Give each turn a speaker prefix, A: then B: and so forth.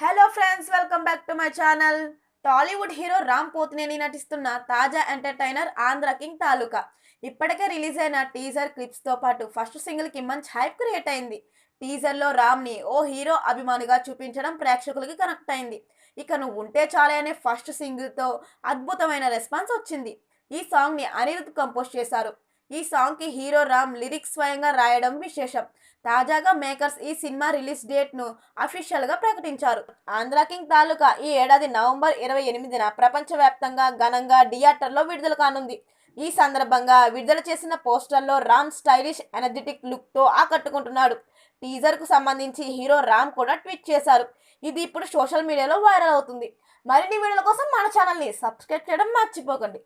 A: Hello friends welcome back to my channel Tollywood hero Ram Pothineni నటిస్తున్న తాజా entertainer Andhra king తాలూకా. ఇప్పటికే release అయిన teaser క్లిప్స్తో పాటు ఫస్ట్ సింగిల్కి మంచి హైప్ క్రియేట్ అయింది. టీజర్లో రామ్ని ఓ హీరో అభిమానిగా చూపించడం ప్రేక్షకులకి కనెక్ట్ అయింది. ఇక నువ్వు ఉంటే చాలే అనే ఫస్ట్ సింగిల్తో అద్భుతమైన రెస్పాన్స్ వచ్చింది. ఈ సాంగ్ని అనిరుద్ కంపోజ్ చేశారు. ఈ సాంగ్కి హీరో రామ్ లిరిక్స్ స్వయంగా రాయడం విశేషం. తాజాగా మేకర్స్ ఈ సినిమా రిలీజ్ డేట్ను అఫీషియల్గా ప్రకటించారు. ఆంధ్ర కింగ్ తాలూకా ఈ ఏడాది నవంబర్ ఇరవై ఎనిమిదిన ప్రపంచవ్యాప్తంగా ఘనంగా థియేటర్లో విడుదల కానుంది. ఈ సందర్భంగా విడుదల చేసిన పోస్టర్లో రామ్ స్టైలిష్ ఎనర్జెటిక్ లుక్తో ఆకట్టుకుంటున్నాడు. టీజర్కు సంబంధించి హీరో రామ్ కూడా ట్వీట్ చేశారు. ఇది ఇప్పుడు సోషల్ మీడియాలో వైరల్ అవుతుంది. మరిన్ని వీడియోల కోసం మన ఛానల్ని సబ్స్క్రైబ్ చేయడం మర్చిపోకండి.